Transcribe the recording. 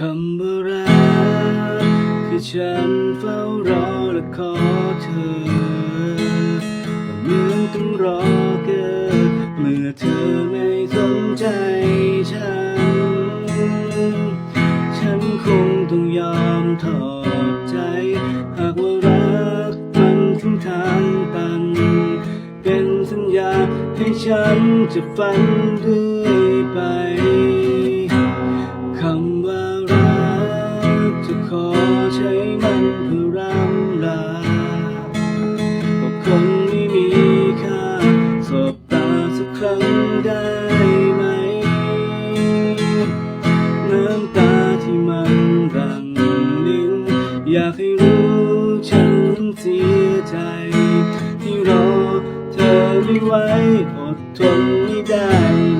คำว่ารักคือฉันเฝ้ารอและขอเธอแต่เหมือนต้องรอเกิดเมื่อเธอไม่สนใจฉัน ฉันคงต้องยอมถอดใจ หากว่ารักมันถึงทางตัน เป็นสัญญาให้ฉันจะฝันด้วยไป คนไม่มีค่าสบตาสักครั้งได้ไหม น้ำตาที่มันรังลิ้นอยากให้รู้ฉันเสียใจ ที่รอเธอไม่ไหวอดทนไม่ได้